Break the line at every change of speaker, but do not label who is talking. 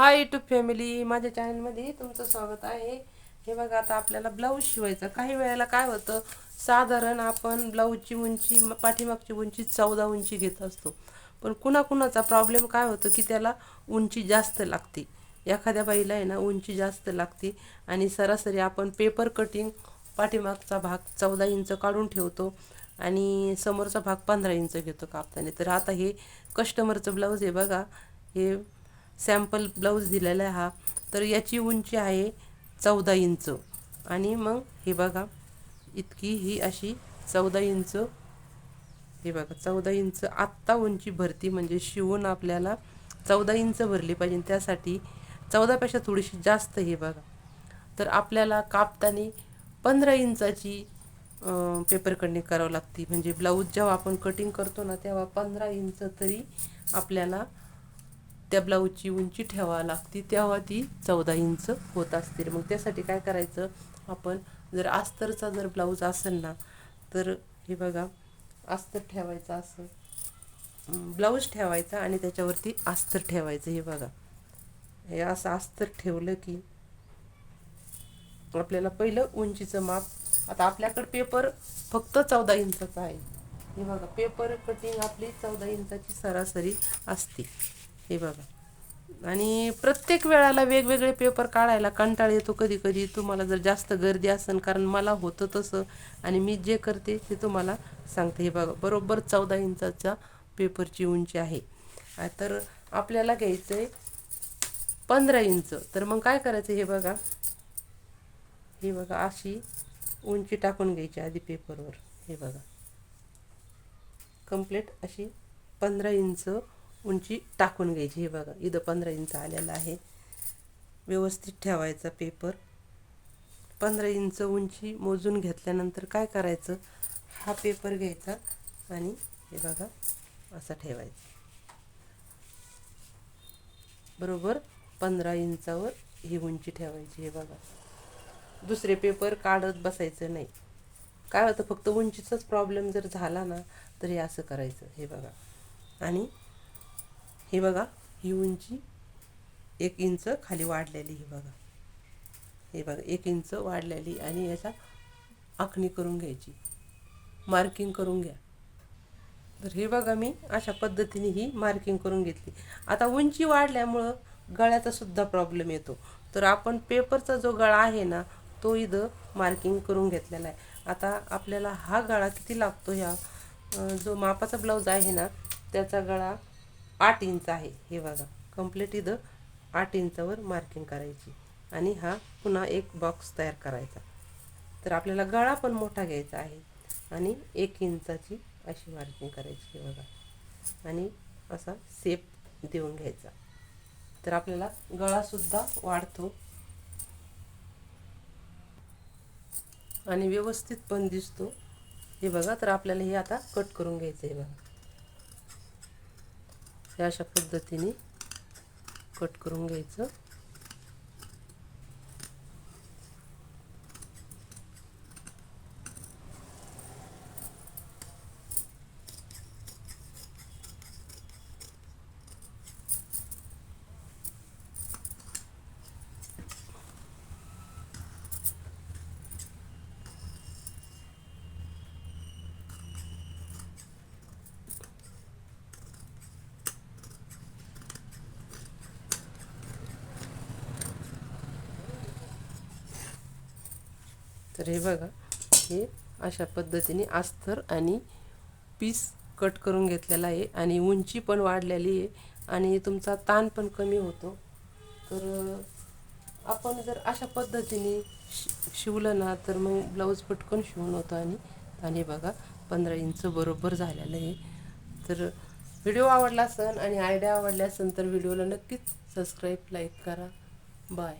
हाय YouTube family माझ्या चॅनलमध्ये तुमचं स्वागत आहे. हे बघा आता आपल्याला ब्लाऊज शिवायचा. काही वेळेला काय होतं साधारण आपण ब्लाऊजची उंची पाठीमागची उंची चौदा उंची घेत असतो. पण कुणाकुणाचा प्रॉब्लेम काय होतो की त्याला उंची जास्त लागते. एखाद्या बाईला आहे ना उंची जास्त लागते. आणि सरासरी आपण पेपर कटिंग पाठीमागचा भाग चौदा इंच काढून ठेवतो आणि समोरचा भाग पंधरा इंच घेतो कापताना. तर आता हे कस्टमरचं ब्लाऊज आहे बघा. हे सॅम्पल ब्लाऊज दिलेला आहे हा. तर याची उंची आहे चौदा इंच. आणि मग हे बघा इतकी ही अशी चौदा इंच. हे बघा चौदा इंच. आत्ता उंची भरती म्हणजे शिवून आपल्याला चौदा इंच भरली पाहिजे. त्यासाठी चौदापेक्षा थोडीशी जास्त हे बघा. तर आपल्याला कापताना पंधरा इंचाची पेपर कटिंग करावं लागते. म्हणजे ब्लाऊज जेव्हा आपण कटिंग करतो ना तेव्हा पंधरा इंच तरी आपल्याला त्या ब्लाऊजची उंची ठेवावी लागते तेव्हा ती चौदा इंच होत असते. मग त्यासाठी काय करायचं? आपण जर अस्तरचा जर ब्लाऊज असेल ना तर हे बघा अस्तर ठेवायचं असं. ब्लाऊज ठेवायचा आणि त्याच्यावरती अस्तर ठेवायचं. हे बघा. हे असं अस्तर ठेवलं की आपल्याला पहिलं उंचीचं माप आता आपल्याकडं पेपर फक्त चौदा इंचाचा आहे. हे बघा पेपर कटिंग आपली चौदा इंचाची सरासरी असते. हे बघा. आणि प्रत्येक वेळाला वेगवेगळे पेपर काढायला कंटाळ येतो कधी कधी. तुम्हाला जर जास्त गर्दी असेल कारण मला होतं तसं आणि मी जे करते ते तुम्हाला सांगते. हे बघा बरोबर चौदा इंचाच्या पेपरची उंची आहे. तर आपल्याला घ्यायचं आहे पंधरा इंच. तर मग काय करायचं हे बघा. हे बघा अशी उंची टाकून घ्यायची आधी पेपरवर. हे बघा. कंप्लीट अशी पंधरा इंच उंची टाकून घ्यायची. हे बघा इथं पंधरा इंच आलेलं आहे. व्यवस्थित ठेवायचा पेपर. पंधरा इंच उंची मोजून घेतल्यानंतर काय करायचं? हा पेपर घ्यायचा आणि हे बघा असा ठेवायचा. बरोबर पंधरा इंचावर ही उंची ठेवायची. हे बघा. दुसरे पेपर काढत बसायचं नाही. काय होतं? फक्त उंचीचाच प्रॉब्लेम जर झाला ना तर हे असं करायचं. हे बघा. आणि हे बघा ही उंची एक इंच खाली वाढलेली ही बघा. हे बघा एक इंच वाढलेली आणि याचा आखणी करून घ्यायची. मार्किंग करून घ्या. तर हे बघा मी अशा पद्धतीने ही मार्किंग करून घेतली. आता उंची वाढल्यामुळं गळ्याचा सुद्धा प्रॉब्लेम येतो. तर आपण पेपरचा जो गळा आहे ना तो इथं मार्किंग करून घेतलेला आहे. आता आपल्याला हा गळा किती लागतो ह्या? जो मापाचा ब्लाऊज आहे ना त्याचा गळा आठ इंच आहे. हे बघा. कंप्लीट इथं आठ इंचावर मार्किंग करायची. आणि हा पुन्हा एक बॉक्स तयार करायचा. तर आपल्याला गळा पण मोठा घ्यायचा आहे. आणि एक इंचाची अशी मार्किंग करायची हे बघा. आणि असा सेप देऊन घ्यायचा. तर आपल्याला गळासुद्धा वाढतो. आणि व्यवस्थित पण दिसतो. हे बघा तर आपल्याला हे आता कट करून घ्यायचं आहे बघा. हे अशा पद्धतीने कट करून घ्यायचं. तर हे बघा हे अशा पद्धतीने अस्तर आणि पीस कट करून घेतलेला आहे आणि उंची पण वाढलेली आहे आणि तुमचा ताण पण कमी होतो. तर आपण जर अशा पद्धतीने शि शिवलं ना तर मग ब्लाऊज पटकन शिवून होतं आणि आणि बघा पंधरा इंच बरोबर झालेलं आहे. तर व्हिडिओ आवडला असेल आणि आयडिया आवडल्या असेल तर व्हिडिओला नक्कीच सबस्क्राईब लाईक करा. बाय.